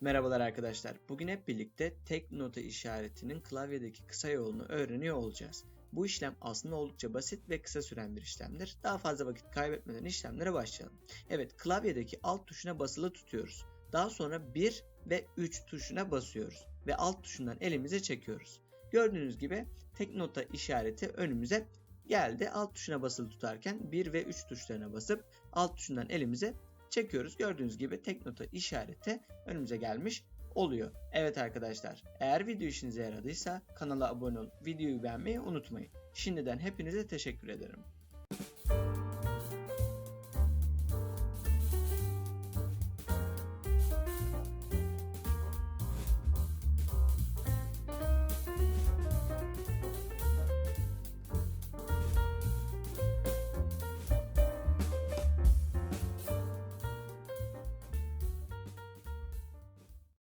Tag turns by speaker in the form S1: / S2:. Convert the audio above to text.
S1: Merhabalar arkadaşlar. Bugün hep birlikte tek nota işaretinin klavyedeki kısa yolunu öğreniyor olacağız. Bu işlem aslında oldukça basit ve kısa süren bir işlemdir. Daha fazla vakit kaybetmeden işlemlere başlayalım. Evet, klavyedeki alt tuşuna basılı tutuyoruz. Daha sonra 1 ve 3 tuşuna basıyoruz ve alt tuşundan elimize çekiyoruz. Gördüğünüz gibi tek nota işareti önümüze geldi. Alt tuşuna basılı tutarken 1 ve 3 tuşlarına basıp alt tuşundan elimize çekiyoruz. Gördüğünüz gibi tek nota işareti önümüze gelmiş oluyor. Evet arkadaşlar eğer video işinize yaradıysa kanala abone olup videoyu beğenmeyi unutmayın. Şimdiden hepinize teşekkür ederim.